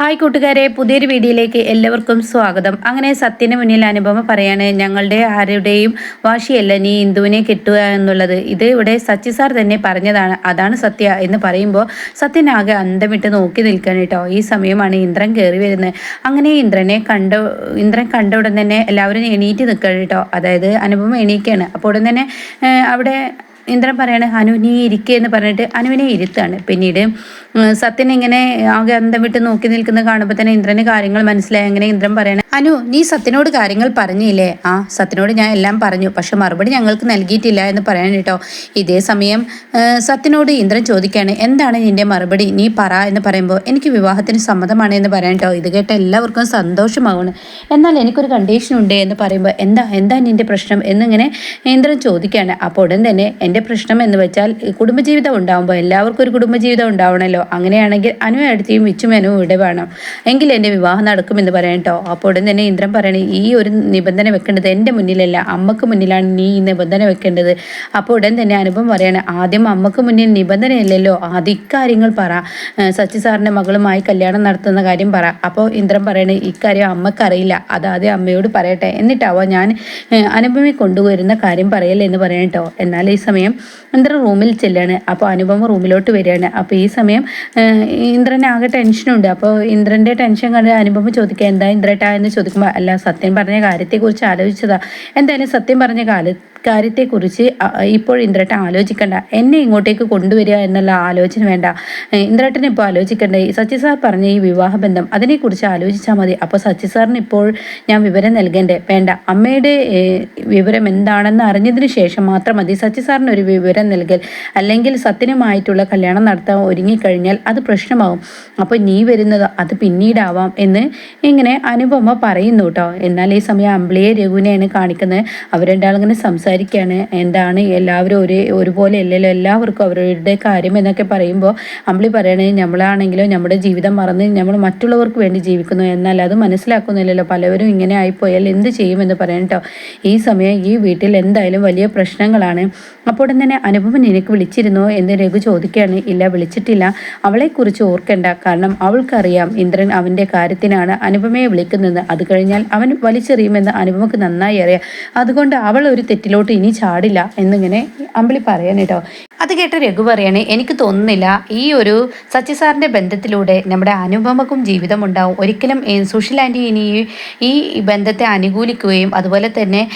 Hi കൂട്ടുകാരെ പുതിയൊരു വീഡിയോയിലേക്ക് എല്ലാവർക്കും സ്വാഗതം. അങ്ങനെ സത്യന് മുന്നിൽ അനുപമ പറയാണ് ഞങ്ങളുടെ ആരുടെയും വാശിയല്ല നീ ഇന്ദുവിനെ കിട്ടുക എന്നുള്ളത്. ഇത് ഇവിടെ സച്ചി സാർ തന്നെ പറഞ്ഞതാണ് അതാണ് സത്യ എന്ന് പറയുമ്പോൾ സത്യനാകെ അന്തമിട്ട് നോക്കി നിൽക്കണം കേട്ടോ. ഈ സമയമാണ് ഇന്ദ്രൻ കയറി വരുന്നത്. അങ്ങനെ ഇന്ദ്രനെ കണ്ട ഇന്ദ്രൻ കണ്ട ഉടൻ തന്നെ എല്ലാവരും എണീറ്റ് നിൽക്കണം കേട്ടോ. അതായത് അനുപമ എണീക്കുകയാണ്. അപ്പോൾ ഉടൻ തന്നെ അവിടെ ഇന്ദ്രൻ പറയാണ് അനു നീ ഇരിക്കുക എന്ന് പറഞ്ഞിട്ട് അനുവിനെ ഇരുത്താണ് പിന്നീട് സത്യൻ ഇങ്ങനെ ആകെ അന്തം വിട്ട് നോക്കി നിൽക്കുന്ന കാണുമ്പോൾ തന്നെ ഇന്ദ്രന് കാര്യങ്ങൾ മനസ്സിലായി. അങ്ങനെ ഇന്ദ്രൻ പറയണേ അനു നീ സത്യനോട് കാര്യങ്ങൾ പറഞ്ഞില്ലേ? ആ സത്യനോട് ഞാൻ എല്ലാം പറഞ്ഞു. പക്ഷെ മറുപടി ഞങ്ങൾക്ക് നൽകിയിട്ടില്ല എന്ന് പറയാൻ കേട്ടോ. ഇതേ സമയം സത്യനോട് ഇന്ദ്രൻ ചോദിക്കുകയാണ് എന്താണ് നിന്റെ മറുപടി? നീ പറ എന്ന് പറയുമ്പോൾ എനിക്ക് വിവാഹത്തിന് സമ്മതമാണ് എന്ന് പറയാൻ കേട്ടോ. ഇത് കേട്ട എല്ലാവർക്കും സന്തോഷമാവുന്നു. എന്നാൽ എനിക്കൊരു കണ്ടീഷൻ ഉണ്ട് എന്ന് പറയുമ്പോൾ എന്താ എന്താ നിന്റെ പ്രശ്നം? എന്നിങ്ങനെ ഇന്ദ്രൻ ചോദിക്കുകയാണ്. അപ്പോൾ ഉടൻ തന്നെ എന്റെ പ്രശ്നം എന്ന് വെച്ചാൽ കുടുംബജീവിതം ഉണ്ടാകുമ്പോൾ എല്ലാവർക്കും ഒരു കുടുംബജീവിതം ഉണ്ടാവണമല്ലോ അങ്ങനെയാണെങ്കിൽ അനു അടുത്തേയും വിച്ചു അനുവും ഇവിടെ വേണം. എങ്കിൽ എന്റെ വിവാഹം നടക്കുമെന്ന് പറയാം കേട്ടോ. അപ്പോൾ ഉടൻ തന്നെ ഇന്ദ്രൻ പറയണേ ഈ ഒരു നിബന്ധന വെക്കേണ്ടത് എന്റെ മുന്നിലല്ല. അമ്മയ്ക്ക് മുന്നിലാണ് നീ ഈ നിബന്ധന വെക്കേണ്ടത്. അപ്പോൾ ഉടൻ തന്നെ അനുഭവം പറയണേ ആദ്യം അമ്മയ്ക്ക് മുന്നിൽ നിബന്ധനയല്ലല്ലോ. ആദ്യം ഇക്കാര്യങ്ങൾ പറ. സച്ചി സാറിന്റെ മകളുമായി കല്യാണം നടത്തുന്ന കാര്യം പറ. അപ്പോൾ ഇന്ദ്രൻ പറയണേ ഇക്കാര്യം അമ്മക്കറിയില്ല. അതാദ്യം അമ്മയോട് പറയട്ടെ. എന്നിട്ടാവോ ഞാൻ അനുപമയെ കൊണ്ടുവരുന്ന കാര്യം പറയല്ലേ എന്ന് പറയണം കേട്ടോ. എന്നാൽ ഈ സമയം ഇന്ദ്രൻ റൂമിൽ ചെല്ലാണ്. അപ്പോൾ അനുപമ റൂമിലോട്ട് വരികയാണ്. അപ്പോൾ ഈ സമയം ഏഹ് ഇന്ദ്രന് ആകെ ടെൻഷനുണ്ട്. അപ്പോൾ ഇന്ദ്രന്റെ ടെൻഷൻ കണ്ട് അനുപമ ചോദിക്കുക എന്താ ഇന്ദ്രേട്ടാ? എന്ന് ചോദിക്കുമ്പോൾ അല്ല സത്യം പറഞ്ഞ കാര്യത്തെക്കുറിച്ച് ആലോചിച്ചതാ. എന്തായാലും സത്യം പറഞ്ഞ കാല കാര്യത്തെക്കുറിച്ച് ഇപ്പോൾ ഇന്ദ്രട്ടൻ ആലോചിക്കണ്ട. എന്നെ ഇങ്ങോട്ടേക്ക് കൊണ്ടുവരിക എന്നുള്ള ആലോചന വേണ്ട. ഇന്ദ്രട്ടൻ ഇപ്പോൾ ആലോചിക്കണ്ട? ഈ സച്ചി സാർ പറഞ്ഞ ഈ വിവാഹബന്ധം അതിനെക്കുറിച്ച് ആലോചിച്ചാൽ മതി. അപ്പോൾ സച്ചി ഇപ്പോൾ ഞാൻ വിവരം നൽകേണ്ടേ? വേണ്ട. അമ്മയുടെ വിവരം എന്താണെന്ന് അറിഞ്ഞതിന് ശേഷം മാത്രം മതി. സച്ചി ഒരു വിവരം നൽകൽ. അല്ലെങ്കിൽ സത്യനുമായിട്ടുള്ള കല്യാണം നടത്താൻ ഒരുങ്ങിക്കഴിഞ്ഞാൽ അത് പ്രശ്നമാവും. അപ്പോൾ നീ വരുന്നത് അത് പിന്നീടാവാം എന്ന് ഇങ്ങനെ അനുപമ പറയുന്നു കേട്ടോ. എന്നാൽ ഈ സമയം അമ്പിളിയെ രഘുവിനെയാണ് കാണിക്കുന്നത്. അവർ രണ്ടാളിങ്ങനെ സംസാരിക്കുകയാണ് എന്താണ്? എല്ലാവരും ഒരേ ഒരുപോലെ അല്ലല്ലോ എല്ലാവർക്കും അവരുടെ കാര്യം എന്നൊക്കെ പറയുമ്പോൾ അമ്പിളി പറയണേ നമ്മളാണെങ്കിലോ നമ്മുടെ ജീവിതം മറന്ന് നമ്മൾ മറ്റുള്ളവർക്ക് വേണ്ടി ജീവിക്കുന്നു എന്നാൽ അത് മനസ്സിലാക്കുന്നില്ലല്ലോ. പലവരും ഇങ്ങനെ ആയിപ്പോയാൽ എന്ത് ചെയ്യുമെന്ന് പറയണം കേട്ടോ ഈ സമയം ഈ വീട്ടിൽ എന്തായാലും വലിയ പ്രശ്നങ്ങളാണ്. അപ്പോൾ ഉടൻ തന്നെ അനുപമ നിനക്ക് വിളിച്ചിരുന്നോ എന്ന് രഘു ചോദിക്കുകയാണ്. ഇല്ല വിളിച്ചിട്ടില്ല. അവളെക്കുറിച്ച് ഓർക്കേണ്ട. കാരണം അവൾക്കറിയാം ഇന്ദ്രൻ അവന്റെ കാര്യത്തിനാണ് അനുപമയെ വിളിക്കുന്നത്. അത് കഴിഞ്ഞാൽ അവൻ വലിച്ചെറിയുമെന്ന് അനുപമക്ക് നന്നായി അറിയാം. അതുകൊണ്ട് അവൾ ഒരു തെറ്റിലോട്ട് ഇനി ചാടില്ല എന്നിങ്ങനെ അമ്പിളി പറയാൻ കേട്ടോ. അത് കേട്ട രഘു പറയണേ എനിക്ക് തോന്നുന്നില്ല ഈ ഒരു സച്ചിസാറിന്റെ ബന്ധത്തിലൂടെ നമ്മുടെ അനുപമക്കും ജീവിതമുണ്ടാവും. ഒരിക്കലും സുഷിൽ ആന്റി ഇനി ഈ- ബന്ധത്തെ അനുകൂലിക്കുകയും അതുപോലെ തന്നെ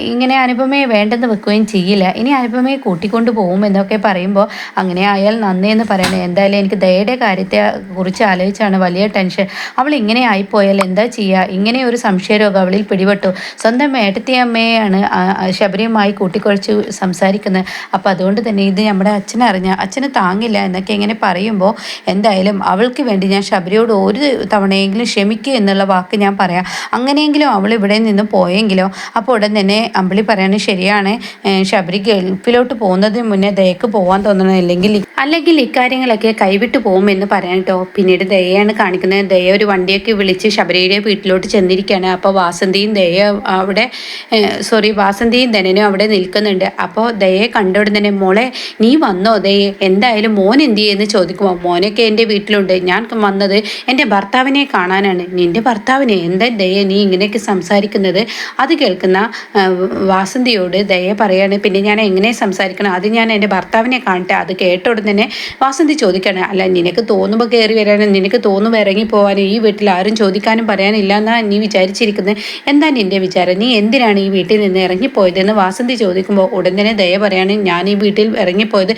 ഇങ്ങനെ അനുപമയെ വേണ്ടെന്ന് വെക്കുകയും ചെയ്യില്ല. ഇനി അനുപമയെ കൂട്ടിക്കൊണ്ടു പോകും എന്നൊക്കെ പറയുമ്പോൾ അങ്ങനെ ആയാൽ നന്ദി എന്ന് പറയണേ എന്തായാലും എനിക്ക് ദയയുടെ കാര്യത്തെ കുറിച്ച് ആലോചിച്ചാണ് വലിയ ടെൻഷൻ. അവൾ ഇങ്ങനെ ആയിപ്പോയാൽ എന്താ ചെയ്യുക ഇങ്ങനെ ഒരു സംശയരോഗം അവളിൽ പിടിപെട്ടു. സ്വന്തം ആ, ശബരിയുമായി കൂട്ടിക്കുഴച്ച് സംസാരിക്കുന്നത്. അപ്പോൾ അതുകൊണ്ട് തന്നെ ഇത് നമ്മുടെ അച്ഛനറിഞ്ഞ അച്ഛന് താങ്ങില്ല എന്നൊക്കെ ഇങ്ങനെ പറയുമ്പോൾ എന്തായാലും അവൾക്ക് വേണ്ടി ഞാൻ ശബരിയോട് ഒരു തവണയെങ്കിലും ക്ഷമിക്കുക എന്നുള്ള വാക്ക് ഞാൻ പറയാം. അങ്ങനെയെങ്കിലും അവൾ ഇവിടെ നിന്ന് പോയെങ്കിലോ? അപ്പോൾ ഉടൻ തന്നെ അമ്പിളി പറയാണ് ശരിയാണ്. ശബരി ഗൾഫിലോട്ട് പോകുന്നതിന് മുന്നേ ദയക്ക് പോകാൻ തോന്നണം? അല്ലെങ്കിൽ അല്ലെങ്കിൽ ഇക്കാര്യങ്ങളൊക്കെ കൈവിട്ട് പോകുമെന്ന് പറയാൻ കേട്ടോ. പിന്നീട് ദയയാണ് കാണിക്കുന്നത്. ദയ ഒരു വണ്ടിയൊക്കെ വിളിച്ച് ശബരിയുടെ വീട്ടിലോട്ട് ചെന്നിരിക്കുകയാണ്. അപ്പോൾ വാസന്തിയും ദയ അവിടെ സോറി വാസന്തിയും ധനനും അവിടെ നിൽക്കുന്നുണ്ട്. അപ്പോൾ ദയെ കണ്ട ഉടൻ തന്നെ മോളെ നീ വന്നോ? ദയെ എന്തായാലും മോൻ എന്ത് ചെയ്യുമെന്ന് ചോദിക്കുമ്പോൾ മോനൊക്കെ എന്റെ വീട്ടിലുണ്ട്. ഞാൻ വന്നത് എന്റെ ഭർത്താവിനെ കാണാനാണ്. നിന്റെ ഭർത്താവിനെ എന്താ ദയ നീ ഇങ്ങനെയൊക്കെ സംസാരിക്കുന്നത്? അത് കേൾക്കുന്ന വാസന്തിയോട് ദയ പറയാണ്. പിന്നെ ഞാൻ എങ്ങനെ സംസാരിക്കണം. അത് ഞാൻ എന്റെ ഭർത്താവിനെ കാണട്ടെ. അത് കേട്ട ഉടൻ തന്നെ വാസന്തി ചോദിക്കണം അല്ല നിനക്ക് തോന്നുമ്പോൾ കയറി വരാനും നിനക്ക് തോന്നുമ്പോൾ ഇറങ്ങി പോകാനും ഈ വീട്ടിൽ ആരും ചോദിക്കാനും പറയാനില്ല എന്നാ നീ വിചാരിച്ചിരിക്കുന്നത് എന്താ നിന്റെ വിചാരം? നീ എന്തിനാണ് ഈ വീട്ടിൽ നിന്ന് ഇറങ്ങിപ്പോയതെന്ന് വാസന്തി ചോദിക്കുമ്പോൾ ഉടൻ തന്നെ ദയ പറയാണ് ഞാൻ ഈ വീട്ടിൽ ഇറങ്ങിപ്പോയത്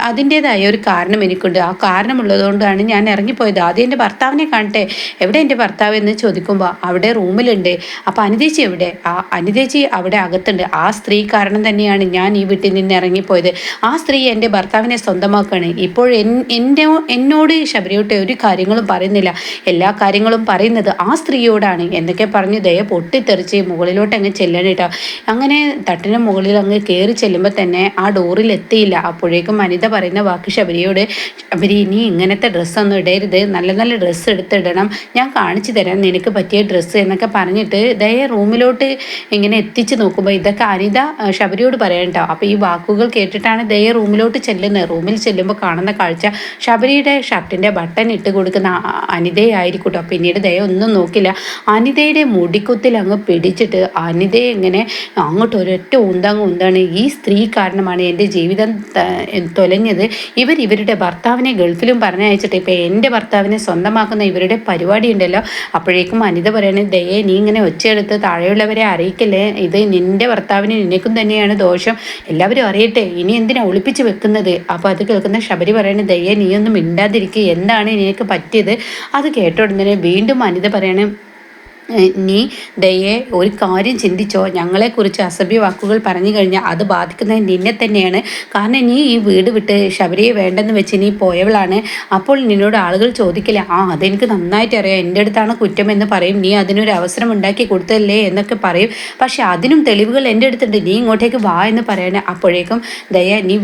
അതിന്റേതായ ഒരു കാരണം എനിക്കുണ്ട്. ആ കാരണമുള്ളതുകൊണ്ടാണ് ഞാൻ ഇറങ്ങിപ്പോയത്. ആദ്യം എന്റെ ഭർത്താവിനെ കാണട്ടെ. എവിടെ എന്റെ ഭർത്താവ് എന്ന് ചോദിക്കുമ്പോൾ അവിടെ റൂമിലുണ്ട്. അപ്പോൾ അനിതേച്ചി എവിടെ? ആ അനിതേച്ചി അവിടെ അകത്തുണ്ട്. ആ സ്ത്രീ കാരണം തന്നെയാണ് ഞാൻ ഈ നിന്ന് ഇറങ്ങിപ്പോയത്. ആ സ്ത്രീ എന്റെ ഭർത്താവിനെ സ്വന്തമാക്കുകയാണ് ഇപ്പോൾ എൻ- എന്റെ എന്നോട് ശബരിയോട്ടെ ഒരു കാര്യങ്ങളും പറയുന്നില്ല. എല്ലാ കാര്യങ്ങളും പറയുന്നത് ആ സ്ത്രീയോടാണ്. എന്നൊക്കെ പറഞ്ഞ് ദയ പൊട്ടിത്തെറിച്ച് മുകളിലോട്ട് അങ്ങ് ചെല്ലണം കേട്ടോ. അങ്ങനെ തട്ടിന് മുകളിൽ അങ്ങ് കയറി ചെല്ലുമ്പോൾ തന്നെ ആ ഡോറിൽ എത്തിയില്ല. അപ്പോഴേക്കും അനിത പറയുന്ന വാക്ക് ശബരിയോട് ശബരി ഇനി ഇങ്ങനത്തെ ഡ്രസ്സൊന്നും ഇടരുത്. നല്ല നല്ല ഡ്രസ്സ് എടുത്തിടണം. ഞാൻ കാണിച്ചു തരാം. നിനക്ക് പറ്റിയ ഡ്രസ്സ് എന്നൊക്കെ പറഞ്ഞിട്ട് ദയ റൂമിലോട്ട് ഇങ്ങനെ എത്തിച്ചു നോക്കുമ്പോൾ ഇതൊക്കെ അനിത ശബരിയോട് പറയണ്ടോ അപ്പോൾ വാക്കുകൾ കേട്ടിട്ടാണ് ദയ റൂമിലോട്ട് ചെല്ലുന്നത് റൂമിൽ ചെല്ലുമ്പോൾ കാണുന്ന കാഴ്ച ശബരിയുടെ ഷർട്ടിന്റെ ബട്ടൺ ഇട്ട് കൊടുക്കുന്ന അനിതയായിരിക്കട്ടോ. അനിതയായിരിക്കും പിന്നീട് ദയ ഒന്നും നോക്കില്ല. അനിതയുടെ മുടിക്കുത്തിൽ അങ്ങ് പിടിച്ചിട്ട് അനിതയെ ഇങ്ങനെ അങ്ങോട്ട് ഒരൊറ്റ ഉന്തങ്ങ് ഉന്താണ് ഈ സ്ത്രീ കാരണമാണ് എന്റെ ജീവിതം തൊലഞ്ഞത്. ഇവർ ഇവരുടെ ഭർത്താവിനെ ഗൾഫിലും പറഞ്ഞയച്ചിട്ട് ഇപ്പം എന്റെ ഭർത്താവിനെ സ്വന്തമാക്കുന്ന ഇവരുടെ പരിപാടി ഉണ്ടല്ലോ. അപ്പോഴേക്കും അനിത പറയണേ ദയെ നീ ഇങ്ങനെ ഒച്ചയെടുത്ത് താഴെയുള്ളവരെ അറിയിക്കല്ലേ? ഇത് നിന്റെ ഭർത്താവിന് നിനക്കും തന്നെയാണ് ദോഷം. എല്ലാവരും അറിയട്ടെ ഇനി എന്തിനാ ഒളിപ്പിച്ച് വെക്കുന്നത്? അപ്പോൾ അത് കേൾക്കുന്ന ശബരി പറയണേ ദയ്യ നീയൊന്നും മിണ്ടാതിരിക്കുക എന്താണ് നിനക്ക് പറ്റിയത്? അത് കേട്ട ഉടനെ വീണ്ടും അനിത പറയണേ നീ ദയെ ഒരു കാര്യം ചിന്തിച്ചോ? ഞങ്ങളെക്കുറിച്ച് അസഭ്യ വാക്കുകൾ പറഞ്ഞു കഴിഞ്ഞാൽ അത് ബാധിക്കുന്നത് നിന്നെ തന്നെയാണ്. കാരണം നീ ഈ വീട് വിട്ട് ശബരിയെ വേണ്ടെന്ന് വെച്ച് നീ പോയവളാണ്. അപ്പോൾ നിന്നോട് ആളുകൾ ചോദിക്കില്ല ആ അതെനിക്ക് നന്നായിട്ട് അറിയാം. എന്റെ അടുത്താണ് കുറ്റം എന്ന് പറയും. നീ അതിനൊരു അവസരം ഉണ്ടാക്കി കൊടുത്തല്ലേ എന്നൊക്കെ പറയും. പക്ഷേ അതിനും തെളിവുകൾ എന്റെ അടുത്തുണ്ട്. നീ ഇങ്ങോട്ടേക്ക് വാ എന്ന് പറയാൻ അപ്പോഴേക്കും ദയ നീ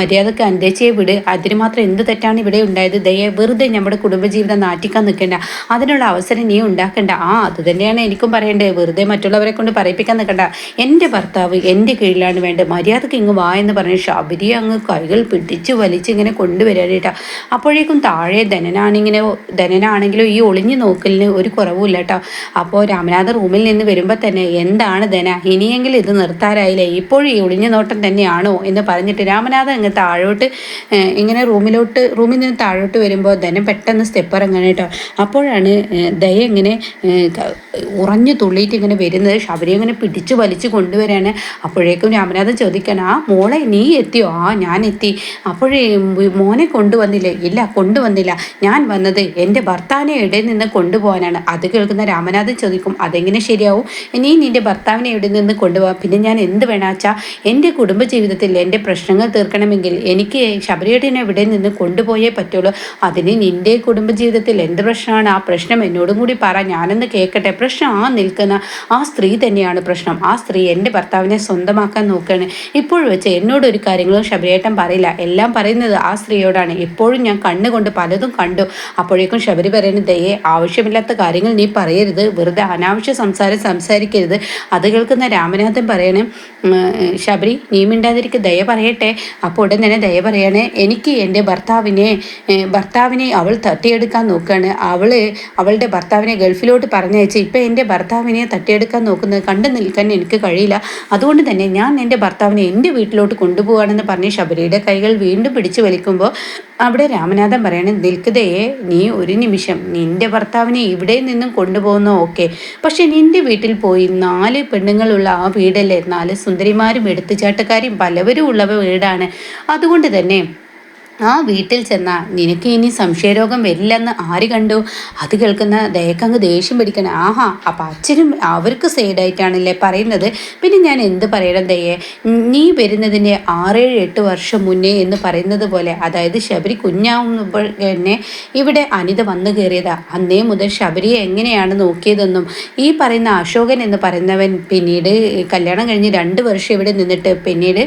മര്യാദയ്ക്ക് അന്തേച്ചയെ വിട്. അതിന് മാത്രം എന്ത് തെറ്റാണ് ഇവിടെ ഉണ്ടായത്? ദയ വെറുതെ നമ്മുടെ കുടുംബജീവിതം നാറ്റിക്കാൻ നിൽക്കേണ്ട. അതിനുള്ള അവസരം നീ ഉണ്ടാക്കണ്ട. ആ അത് തന്നെയാണ് എനിക്കും പറയേണ്ടത്. വെറുതെ മറ്റുള്ളവരെ കൊണ്ട് പറയിപ്പിക്കാൻ നിൽക്കണ്ട. എന്റെ ഭർത്താവ് എന്റെ കീഴിലാണ് വേണ്ടത്. മര്യാദയ്ക്ക് ഇങ്ങ് വാ എന്ന് പറഞ്ഞ് ശബരിയെ അങ്ങ് കൈകൾ പിടിച്ച് വലിച്ച് ഇങ്ങനെ കൊണ്ടുവരാനേട്ടാ അപ്പോഴേക്കും താഴെ ധനനാണിങ്ങനെ ധനനാണെങ്കിലും ഈ ഒളിഞ്ഞു നോക്കലിന് ഒരു കുറവുമില്ല കേട്ടോ. അപ്പോൾ രാമനാഥ റൂമിൽ നിന്ന് വരുമ്പോൾ തന്നെ എന്താണ് ധന? ഇനിയെങ്കിലും ഇത് നിർത്താറായില്ലേ? ഇപ്പോഴും ഈ ഒളിഞ്ഞു നോട്ടം തന്നെയാണോ എന്ന് പറഞ്ഞിട്ട് രാമനാഥൻ അങ്ങ് താഴോട്ട് ഇങ്ങനെ റൂമിലോട്ട് റൂമിൽ നിന്ന് താഴോട്ട് വരുമ്പോൾ ധനം പെട്ടെന്ന് സ്റ്റെപ്പ് ഇറങ്ങണം കേട്ടോ. അപ്പോഴാണ് ദയ ഇങ്ങനെ ഉറഞ്ഞു തുള്ളിയിട്ട് ഇങ്ങനെ വരുന്നത്. ശബരി ഇങ്ങനെ പിടിച്ചു വലിച്ചു കൊണ്ടുവരാണ്. അപ്പോഴേക്കും രാമനാഥൻ ചോദിക്കണം ആ മോളെ നീ എത്തിയോ? ആ ഞാൻ എത്തി. അപ്പോഴേ മോനെ കൊണ്ടുവന്നില്ലേ? ഇല്ല കൊണ്ടുവന്നില്ല. ഞാൻ വന്നത് എന്റെ ഭർത്താവിനെ ഇടയിൽ നിന്ന് കൊണ്ടുപോകാനാണ്. അത് കേൾക്കുന്ന രാമനാഥൻ ചോദിക്കും അതെങ്ങനെ ശരിയാവും? നീ നിന്റെ ഭർത്താവിനെ എവിടെ നിന്ന് കൊണ്ടുപോകാം? പിന്നെ ഞാൻ എന്ത് വേണാച്ചാ എന്റെ കുടുംബജീവിതത്തിൽ എന്റെ പ്രശ്നങ്ങൾ തീർക്കണമെങ്കിൽ എനിക്ക് ശബരിയേട്ടനെ ഇവിടെ നിന്ന് കൊണ്ടുപോയേ പറ്റുള്ളൂ. അതിന് നിന്റെ കുടുംബജീവിതത്തിൽ എന്ത് പ്രശ്നമാണ്? ആ പ്രശ്നം എന്നോടും കൂടി പറ. ഞാനൊന്ന് കേൾക്കട്ടെ പ്രശ്നം ആ നിൽക്കുന്ന ആ സ്ത്രീ തന്നെയാണ് പ്രശ്നം. ആ സ്ത്രീ എന്റെ ഭർത്താവിനെ സ്വന്തമാക്കാൻ നോക്കുകയാണ്. ഇപ്പോൾ വെച്ച് എന്നോട് ഒരു കാര്യങ്ങളും ശബരിയേട്ടൻ പറയില്ല. എല്ലാം പറയുന്നത് ആ സ്ത്രീയോടാണ്. എപ്പോഴും ഞാൻ കണ്ണുകൊണ്ട് പലതും കണ്ടു. അപ്പോഴേക്കും ശബരി പറയുന്നത് ദയേ ആവശ്യമില്ലാത്ത കാര്യങ്ങൾ നീ പറയരുത്. വെറുതെ അനാവശ്യ സംസാരം സംസാരിക്കരുത്. അത് കേൾക്കുന്ന രാമനാഥൻ പറയണേ ശബരി നീ മിണ്ടാതിരിക്ക്. ദയ പറയട്ടെ. അപ്പോൾ ഉടൻ തന്നെ ദയ പറയണേ. എനിക്ക് എന്റെ ഭർത്താവിനെ ഭർത്താവിനെ അവൾ തട്ടിയെടുക്കാൻ നോക്കുകയാണ്. അവൾ അവളുടെ ഭർത്താവിനെ ഗൾഫിലോട്ട് പറഞ്ഞയച്ച് ഇപ്പം എന്റെ ഭർത്താവിനെ തട്ടിയെടുക്കാൻ നോക്കുന്നത് കണ്ടു നിൽക്കാൻ എനിക്ക് കഴിയില്ല. അതുകൊണ്ട് തന്നെ ഞാൻ എന്റെ ഭർത്താവിനെ എന്റെ വീട്ടിലോട്ട് കൊണ്ടുപോകുകയാണെന്ന് പറഞ്ഞ് ശബരിയുടെ കൈകൾ വീണ്ടും പിടിച്ചു വലിക്കുമ്പോൾ അവിടെ രാമനാഥൻ പറയണേ നിൽക്കതയെ നീ ഒരു നിമിഷം നിന്റെ ഭർത്താവിനെ ഇവിടെ നിന്നും കൊണ്ടുപോകുന്നോ? ഓക്കെ. പക്ഷെ നിന്റെ വീട്ടിൽ പോയി നാല് പെണ്ണുങ്ങളുള്ള ആ വീടല്ലേ? നാല് സുന്ദരിമാരും എടുത്തുചാട്ടക്കാരും പലവരും ഉള്ള വീടാണ്. അതുകൊണ്ട് തന്നെ ആ വീട്ടിൽ ചെന്ന നിനക്ക് ഇനി സംശയരോഗം വരില്ലെന്ന് ആര് കണ്ടു? അത് കേൾക്കുന്ന ദയക്കങ്ങ് ദേഷ്യം പിടിക്കണം. ആഹാ അപ്പം അച്ഛനും അവർക്ക് സൈഡായിട്ടാണല്ലേ പറയുന്നത്. പിന്നെ ഞാൻ എന്ത് പറയണം ദയെ? നീ വരുന്നതിന്റെ ആറേഴ് എട്ട് വർഷം മുന്നേ എന്ന് പറയുന്നത് പോലെ അതായത് ശബരി കുഞ്ഞാവുമ്പോൾ തന്നെ ഇവിടെ അനിത വന്നു കയറിയതാ. അന്നേ മുതൽ ശബരിയെ എങ്ങനെയാണ് നോക്കിയതെന്നും ഈ പറയുന്ന അശോകൻ എന്ന് പറയുന്നവൻ പിന്നീട് കല്യാണം കഴിഞ്ഞ് രണ്ട് വർഷം ഇവിടെ നിന്നിട്ട് പിന്നീട്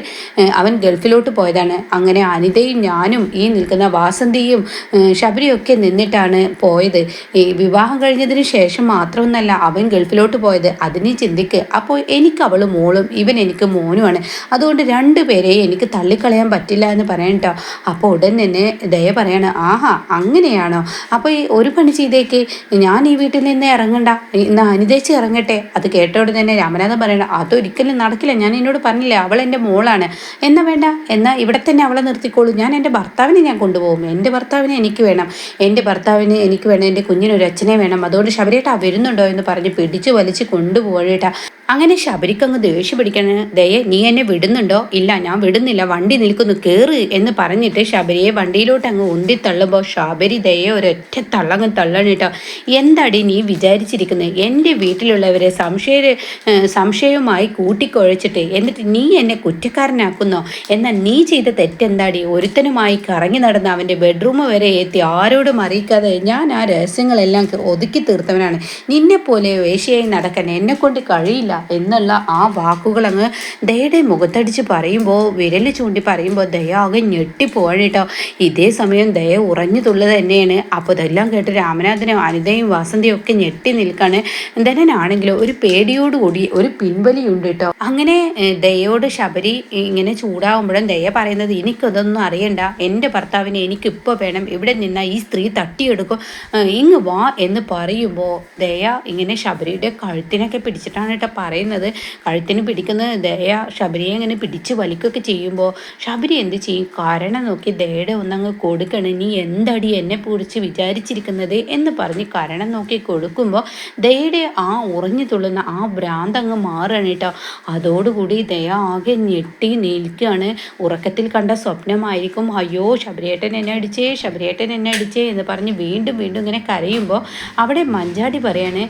അവൻ ഗൾഫിലോട്ട് പോയതാണ്. അങ്ങനെ അനിതയും ഞാനും ഈ നിൽക്കുന്ന വാസന്തിയും ഏഹ്, ശബരിയും ഒക്കെ നിന്നിട്ടാണ് പോയത്. ഈ വിവാഹം കഴിഞ്ഞതിന് ശേഷം മാത്രമൊന്നല്ല അവൻ ഗൾഫിലോട്ട് പോയത്. അതിനെ ചിന്തിക്ക് അപ്പോൾ എനിക്ക് അവൾ മോളും ഇവൻ എനിക്ക് മോനുമാണ്. അതുകൊണ്ട് രണ്ടുപേരെയും എനിക്ക് തള്ളിക്കളയാൻ പറ്റില്ല എന്ന് പറയണ്ടോ അപ്പോൾ ഉടൻ തന്നെ ദയ പറയാണ് ആഹാ അങ്ങനെയാണോ? അപ്പോൾ ഈ ഒരു പണി ചെയ്തേക്ക്. ഞാൻ ഈ വീട്ടിൽ നിന്ന് ഇറങ്ങണ്ട. ഇന്ന് അനുദേശിച്ച് ഇറങ്ങട്ടെ. അത് കേട്ടോടെ തന്നെ രാമനാഥൻ പറയണം അതൊരിക്കലും നടക്കില്ല. ഞാൻ എന്നോട് പറഞ്ഞില്ലേ അവൾ എന്റെ മോളാണ്. എന്നാ വേണ്ട എന്നാൽ ഇവിടെ തന്നെ അവളെ നിർത്തിക്കോളൂ. ഞാൻ എന്റെ ഭർത്താവിനെ ഞാൻ കൊണ്ടുപോകും. എന്റെ ഭർത്താവിനെ എനിക്ക് വേണം. എന്റെ ഭർത്താവിന് എനിക്ക് വേണം. എന്റെ കുഞ്ഞിനൊരു അച്ഛനെ വേണം. അതുകൊണ്ട് ശബരിയേട്ടാ വരുന്നുണ്ടോ എന്ന് പറഞ്ഞ് പിടിച്ച് വലിച്ച് കൊണ്ടുപോകേട്ടാ അങ്ങനെ ശബരിക്കങ്ങ് ദേഷ്യം പിടിക്കണ. ദയെ നീ എന്നെ വിടുന്നുണ്ടോ? ഇല്ല ഞാൻ വിടുന്നില്ല. വണ്ടി നിൽക്കുന്നു കയറ് എന്ന് പറഞ്ഞിട്ട് ശബരിയെ വണ്ടിയിലോട്ട് അങ്ങ് ഉന്തി തള്ളുമ്പോൾ ശബരി ദയെ ഒരൊറ്റ തള്ളങ്ങ് തള്ളണിട്ടോ. എന്താടി നീ വിചാരിച്ചിരിക്കുന്നത് എന്റെ വീട്ടിലുള്ളവരെ സംശയ സംശയവുമായി കൂട്ടിക്കുഴച്ചിട്ട് എന്നിട്ട് നീ എന്നെ കുറ്റക്കാരനാക്കുന്നോ? എന്നാൽ നീ ചെയ്ത തെറ്റെന്താടി? ഒരുത്തനുമായി കറങ്ങി നടന്ന് അവന്റെ ബെഡ്റൂം വരെ എത്തി ആരോടും അറിയിക്കാതെ ഞാൻ ആ രഹസ്യങ്ങളെല്ലാം ഒതുക്കി തീർത്തവനാണ്. നിന്നെപ്പോലെ വേശിയായി നടക്കാൻ എന്നെ കൊണ്ട് കഴിയില്ല. എന്നുള്ള ആ വാക്കുകൾ അങ്ങ് ദയയുടെ മുഖത്തടിച്ച് പറയുമ്പോൾ വിരൽ ചൂണ്ടി പറയുമ്പോൾ ദയ ആകെ ഞെട്ടിപ്പോവാണ് കേട്ടോ ഇതേ സമയം ദയ ഉറഞ്ഞു തുള്ളത് തന്നെയാണ്. അപ്പോൾ ഇതെല്ലാം കേട്ട് രാമനാഥനും അനിതയും വാസന്തിയും ഒക്കെ ഞെട്ടി നിൽക്കാണ്. ധനനാണെങ്കിലും ഒരു പേടിയോടുകൂടി ഒരു പിൻവലിയുണ്ട് കേട്ടോ അങ്ങനെ ദയോട് ശബരി ഇങ്ങനെ ചൂടാവുമ്പോഴും ദയ പറയുന്നത് എനിക്കതൊന്നും അറിയണ്ട. എന്റെ ഭർത്താവിനെ എനിക്കിപ്പോൾ വേണം. ഇവിടെ നിന്ന ഈ സ്ത്രീ തട്ടിയെടുക്കും. ഇങ്ങ് വാ എന്ന് പറയുമ്പോൾ ദയ ഇങ്ങനെ ശബരിയുടെ കഴുത്തിനൊക്കെ പിടിച്ചിട്ടാണ് കേട്ടോ പറയുന്നത് കഴുത്തിന് പിടിക്കുന്ന ദയ ശബരിയെ ഇങ്ങനെ പിടിച്ച് വലിക്കുകയൊക്കെ ചെയ്യുമ്പോൾ ശബരി എന്ത് ചെയ്യും? കാരണം നോക്കി ദയയുടെ ഒന്നങ്ങ് കൊടുക്കണം. നീ എന്തടി എന്നെ കുറിച്ച് വിചാരിച്ചിരിക്കുന്നത് എന്ന് പറഞ്ഞ് കാരണം നോക്കി കൊടുക്കുമ്പോൾ ദയയുടെ ആ ഉറഞ്ഞു തുള്ളുന്ന ആ ഭ്രാന്ത് അങ്ങ് മാറുകയാണ് കേട്ടോ. അതോടുകൂടി ദയ ആകെ ഞെട്ടി നിൽക്കുകയാണ്. ഉറക്കത്തിൽ കണ്ട സ്വപ്നമായിരിക്കും. അയ്യോ ശബരിയേട്ടൻ എന്നെ അടിച്ചേ ശബരിയേട്ടൻ എന്നെ അടിച്ചേ എന്ന് പറഞ്ഞ് വീണ്ടും വീണ്ടും ഇങ്ങനെ കരയുമ്പോൾ അവിടെ മഞ്ചാടി പറയാണ്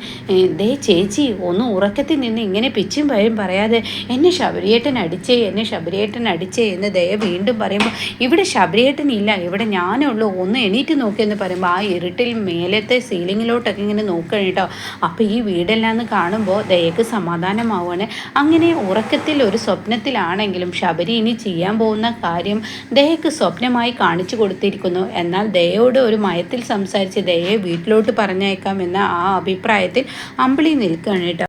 ദേ ചേച്ചി ഒന്ന് ഉറക്കത്തിൽ നിന്ന് ഇങ്ങനെ പിച്ചും പഴയും പറയാതെ എന്നെ ശബരിയേട്ടൻ അടിച്ചേ എന്നെ ശബരിയേട്ടൻ അടിച്ചേ എന്ന് ദയ വീണ്ടും പറയുമ്പോൾ ഇവിടെ ശബരിയേട്ടൻ ഇല്ല ഇവിടെ ഞാനേ ഉള്ളൂ ഒന്ന് എണീറ്റ് നോക്കിയെന്ന് പറയുമ്പോൾ ആ ഇരുട്ടിൽ മേലത്തെ സീലിങ്ങിലോട്ടൊക്കെ ഇങ്ങനെ നോക്കണം കേട്ടോ അപ്പോൾ ഈ വീടെല്ലാം എന്ന് കാണുമ്പോൾ ദയക്ക് സമാധാനമാവുകയാണ്. അങ്ങനെ ഉറക്കത്തിൽ ഒരു സ്വപ്നത്തിലാണെങ്കിലും ശബരി ഇനി ചെയ്യാൻ പോകുന്ന കാര്യം ദയക്ക് സ്വപ്നമായി കാണിച്ചു കൊടുത്തിരിക്കുന്നു. എന്നാൽ ദയയോട് ഒരു മയത്തിൽ സംസാരിച്ച് ദയയെ വീട്ടിലോട്ട് പറഞ്ഞേക്കാം എന്ന ആ അഭിപ്രായത്തിൽ അമ്പിളി നിൽക്കുകയാണ് കേട്ടോ.